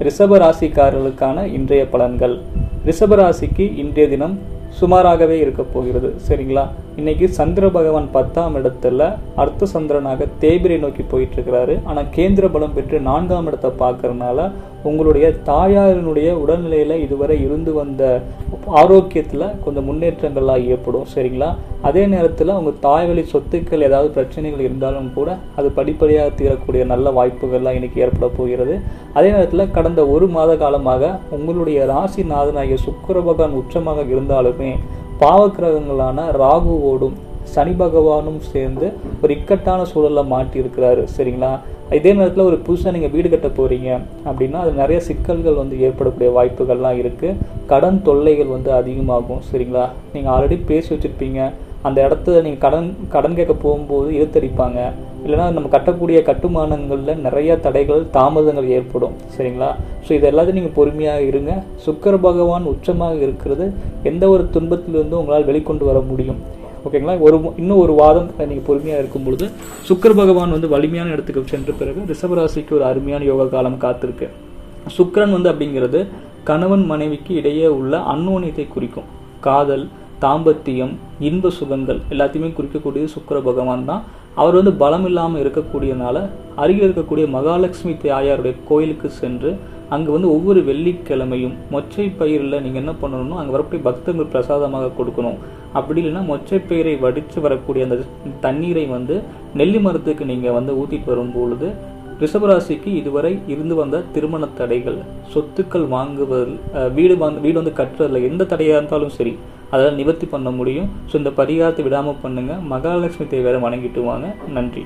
ரிஷப ராசிக்காரர்களுக்கான இன்றைய பலன்கள். ரிஷப ராசிக்கு இன்றைய தினம் சுமாராகவே இருக்க போகிறது. சரிங்களா? இன்னைக்கு சந்திர பகவான் பத்தாம் இடத்துல அர்த்த சந்திரனாக தேய்பிரை நோக்கி போயிட்டு இருக்கிறாரு ஆனால் கேந்திர பலம் பெற்று நான்காம் இடத்தை பார்க்கறதுனால உங்களுடைய தாயாரினுடைய உடல்நிலையில் இதுவரை இருந்து வந்த ஆரோக்கியத்தில் கொஞ்சம் முன்னேற்றங்கள்லாம் ஏற்படும். சரிங்களா? அதே நேரத்தில் உங்கள் தாய்வழி சொத்துக்கள் ஏதாவது பிரச்சனைகள் இருந்தாலும் கூட அது படிப்படியாக தீரக்கூடிய நல்ல வாய்ப்புகள்லாம் இன்னைக்கு ஏற்பட போகிறது. அதே நேரத்தில் கடந்த ஒரு மாத காலமாக உங்களுடைய ராசி நாதனாகிய பகவான் உச்சமாக இருந்தாலுமே பாவக்கிரகங்களான ராகுவோடும் சனி பகவானும் சேர்ந்து ஒரு இக்கட்டான சூழலில் மாட்டி இருக்கிறாரு சரிங்களா? இதே நேரத்தில் ஒரு புதுசாக நீங்கள் வீடு கட்ட போகிறீங்க அப்படின்னா அது நிறைய சிக்கல்கள் வந்து ஏற்படக்கூடிய வாய்ப்புகள்லாம் இருக்குது கடன் தொல்லைகள் வந்து அதிகமாகும். சரிங்களா? நீங்கள் ஆல்ரெடி பேசி வச்சுருப்பீங்க. அந்த இடத்துல நீங்கள் கடன் கடன் கேட்க போகும்போது இழுத்தடிப்பாங்க. இல்லைன்னா நம்ம கட்டக்கூடிய கட்டுமானங்களில் நிறைய தடைகள் தாமதங்கள் ஏற்படும். சரிங்களா? ஸோ இது எல்லாத்தையும் நீங்கள் பொறுமையாக இருங்க. சுக்கர பகவான் உச்சமாக இருக்கிறது எந்த ஒரு துன்பத்திலிருந்தும் உங்களால் வெளிக்கொண்டு வர முடியும். ஓகேங்களா? ஒரு இன்னும் ஒரு வாதம் நீங்கள் பொறுமையாக இருக்கும் பொழுது சுக்கர பகவான் வந்து வலிமையான இடத்துக்கு சென்ற பிறகு ரிஷபராசிக்கு ஒரு அருமையான யோகா காலம் காத்திருக்கு. சுக்கரன் வந்து அப்படிங்கிறது கணவன் மனைவிக்கு இடையே உள்ள அன்னோனியத்தை குறிக்கும். காதல் தாம்பத்தியம் இன்ப சுகங்கள் எல்லாத்தையுமே குறிக்கக்கூடியது சுக்கிர பகவான் தான். அவர் வந்து பலம் இல்லாமல் இருக்கக்கூடியனால அருகில் இருக்கக்கூடிய மகாலட்சுமி தாயாருடைய கோயிலுக்கு சென்று அங்கே வந்து ஒவ்வொரு வெள்ளிக்கிழமையும் மொச்சை பயிரில் நீங்கள் என்ன பண்ணணும்னா அங்கே வரக்கூடிய பக்தர்கள் பிரசாதமாக கொடுக்கணும். அப்படி இல்லைன்னா மொச்சை பயிரை வடித்து வரக்கூடிய அந்த தண்ணீரை வந்து நெல்லி மரத்துக்கு நீங்கள் வந்து ஊற்றிட்டு வரும் பொழுது ரிஷபராசிக்கு இதுவரை இருந்து வந்த திருமண தடைகள் சொத்துக்கள் வாங்குவதில் வீடு வாங்க வீடு வந்து கட்டுறதுல எந்த தடையாக இருந்தாலும் சரி அதெல்லாம் நிவர்த்தி பண்ண முடியும். ஸோ இந்த பரிகாரத்தை விடாமல் பண்ணுங்கள் மகாலட்சுமி தேவையை வணங்கிட்டு வாங்க. நன்றி.